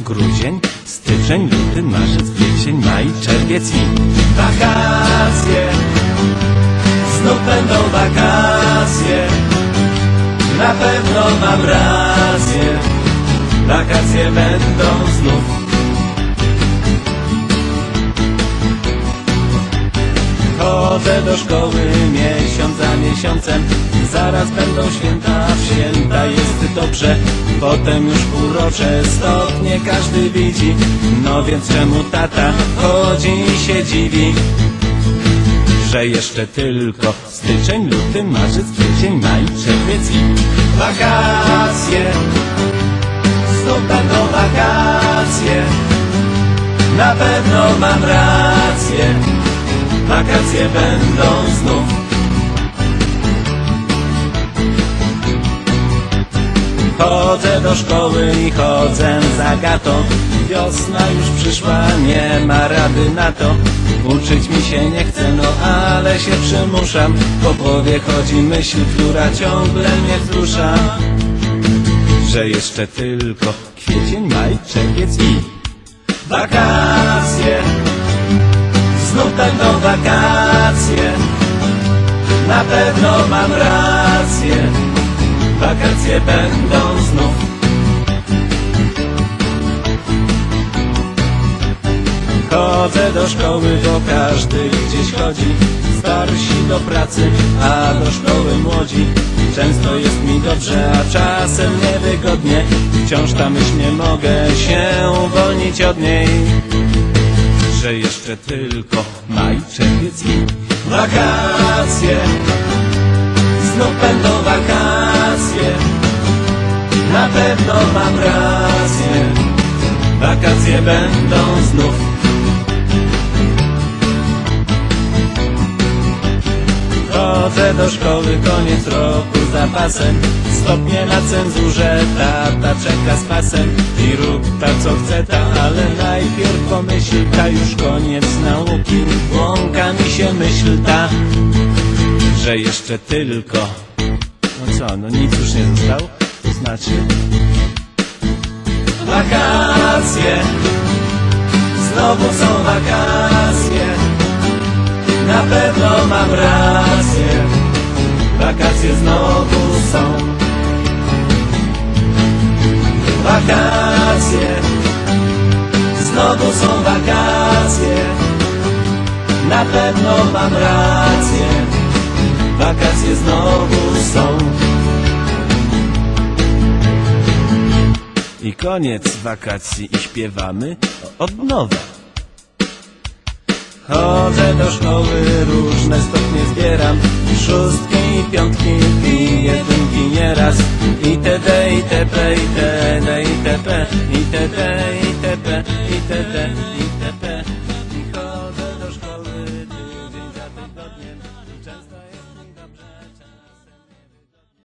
grudzień, styczeń, luty, marzec, kwiecień, maj, czerwiec i wakacje. Znów będą wakacje. Na pewno mam rację. Wakacje będą znów. Chodzę do szkoły miesiąc za miesiącem Zaraz będą święta, święta jest dobrze Potem już urocze stopnie każdy widzi No więc czemu tata chodzi i się dziwi że jeszcze tylko styczeń, luty, marzec, kwiecień, maj, czerwiec i wakacje. Znów będą wakacje, na pewno mam rację. Wakacje będą znów. Chodzę do szkoły i chodzę za gatą. Wiosna już przyszła, nie ma rady na to. Uczyć mi się nie chce, no ale się przymuszam. Po głowie chodzi myśl, która ciągle mnie wzrusza. Że jeszcze tylko kwiecień, maj, czerwiec i Wakacje. Znów będą wakacje. Na pewno mam rację. Wakacje będą do szkoły, bo każdy gdzieś chodzi. Starsi do pracy, a do szkoły młodzi. Często jest mi dobrze, a czasem niewygodnie. Wciąż ta myśl nie mogę się uwolnić od niej. Że jeszcze tylko maj, czerwiec i wakacje. Znów będą wakacje. Na pewno mam rację. Wakacje będą znów Chodzę do szkoły, koniec roku za pasem. Stopnie na cenzurze, tata czeka z pasem. I rób ta co chce ta, ale najpierw pomyśl ta Już koniec nauki, błąka mi się myśl ta Że jeszcze tylko No co, no nic już nie zostało? To znaczy Wakacje. Znowu są wakacje. Na pewno mam rację Wakacje znowu są. Wakacje. Znowu są wakacje. Na pewno mam rację. Wakacje znowu są. I koniec wakacji i śpiewamy od nowa. Chodzę do szkoły, różne stopnie zbieram. Szóstki i piątki i jedynki nieraz Itd, itp, itd, itp, itd, itp, itd